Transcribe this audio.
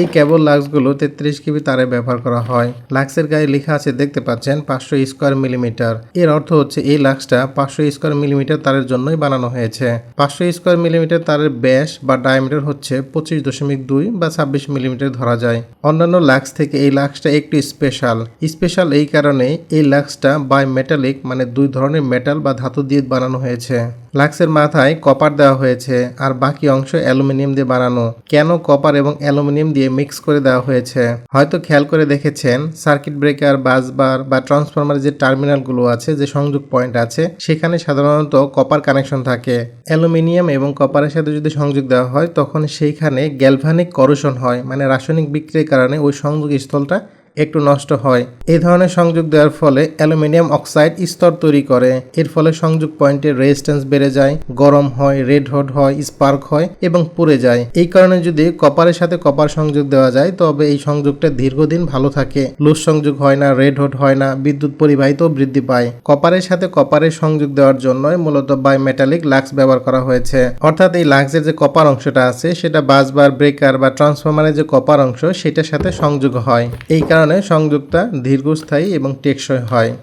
এই কেবল লাক্সগুলো তেত্রিশ কেবি তারে ব্যবহার করা হয়। লাক্সের গায়ে লেখা আছে, দেখতে পাচ্ছেন, পাঁচশো স্কোয়ার মিলিমিটার। এর অর্থ হচ্ছে, এই লাক্সটা পাঁচশো স্কোয়ার মিলিমিটার তারের জন্যই বানানো হয়েছে। পাঁচশো স্কোয়ার মিলিমিটার তারের ব্যাস বা ডায়ামিটার হচ্ছে পঁচিশ দশমিক দুই বা ছাব্বিশ মিলিমিটার ধরা যায়। অন্যান্য লাক্স থেকে এই লাক্সটা একটু স্পেশাল। স্পেশাল এই কারণে এই লাক্সটা বাই মেটালিক মানে দুই ধরনের মেটাল বা ধাতু দিয়ে বানানো হয়েছে। লাক্সের মাথায় কপার দেওয়া হয়েছে আর বাকি অংশ অ্যালুমিনিয়াম দিয়ে বানানো। কেন কপার এবং অ্যালুমিনিয়াম দিয়ে মিক্স করে দেওয়া হয়েছে? হয়তো খেয়াল করে দেখেছেন, সার্কিট ব্রেকার বাসবার বা ট্রান্সফরমার যে টার্মিনালগুলো আছে, যে সংযোগ পয়েন্ট আছে, সেখানে সাধারণত কপার কানেকশন থাকে। অ্যালুমিনিয়াম এবং কপারের সাথে যদি সংযোগ দেওয়া হয়, তখন সেইখানে গ্যালভানিক করোশন হয় মানে রাসায়নিক বিক্রির কারণে ওই সংযোগ স্থলটা একটু নষ্ট হয়। এই ধরনের সংযোগ দেওয়ার ফলে অ্যালুমিনিয়াম অক্সাইড স্তর তৈরি করে। এর ফলে সংযোগ পয়েন্টের রেজিস্ট্যান্স বেড়ে যায়, গরম হয় রেড হট হয় স্পার্ক হয় এবং পুড়ে যায়। এই কারণে যদি কপারের সাথে কপার সংযোগ দেওয়া যায়, তবে এই সংযোগটা দীর্ঘদিন ভালো থাকে। লুজ সংযোগ হয় না রেড হট হয় না, বিদ্যুৎ পরিবাহিত বৃদ্ধি পায়। কপারের সাথে কপারের সংযোগ দেওয়ার জন্য মূলত বাই মেটালিক লাক্স ব্যবহার করা হয়েছে। অর্থাৎ এই লাক্সের যে কপার অংশটা আছে, সেটা বাসবার ব্রেকার বা ট্রান্সফরমারের যে কপার অংশ, সেটার সাথে সংযোগ হয়। এই কারণে সংযোগটা দীর্ঘস্থায়ী এবং টেকসই হয়।